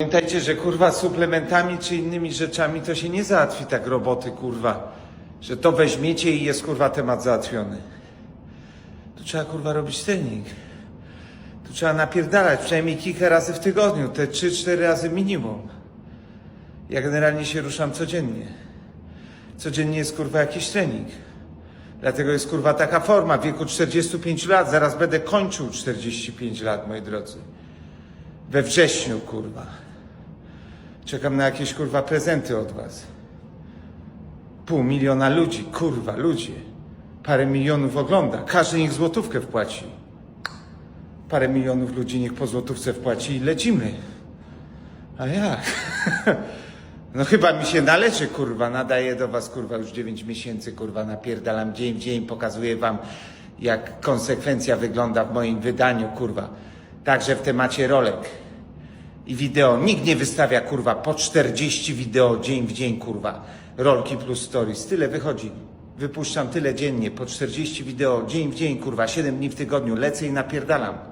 Pamiętajcie, że kurwa suplementami czy innymi rzeczami to się nie załatwi tak roboty, kurwa. Że to weźmiecie i jest kurwa temat załatwiony. Tu trzeba kurwa robić trening. Tu trzeba napierdalać przynajmniej kilka razy w tygodniu, te 3-4 razy minimum. Ja generalnie się ruszam codziennie. Codziennie jest kurwa jakiś trening. Dlatego jest kurwa taka forma w wieku 45 lat. Zaraz będę kończył 45 lat, moi drodzy. We wrześniu, kurwa. Czekam na jakieś kurwa prezenty od was. Pół miliona ludzi, kurwa, ludzie. Parę milionów ogląda. Każdy niech złotówkę wpłaci. Parę milionów ludzi niech po złotówce wpłaci i lecimy. A jak? No chyba mi się należy, kurwa, nadaję do was, kurwa, już 9 miesięcy, kurwa, napierdalam dzień w dzień, pokazuję wam, jak konsekwencja wygląda w moim wydaniu, kurwa. Także w temacie rolek i wideo. Nikt nie wystawia, kurwa, po 40 wideo dzień w dzień, kurwa. Rolki plus stories. Tyle wychodzi. Wypuszczam tyle dziennie, po 40 wideo dzień w dzień, kurwa, 7 dni w tygodniu. Lecę i napierdalam.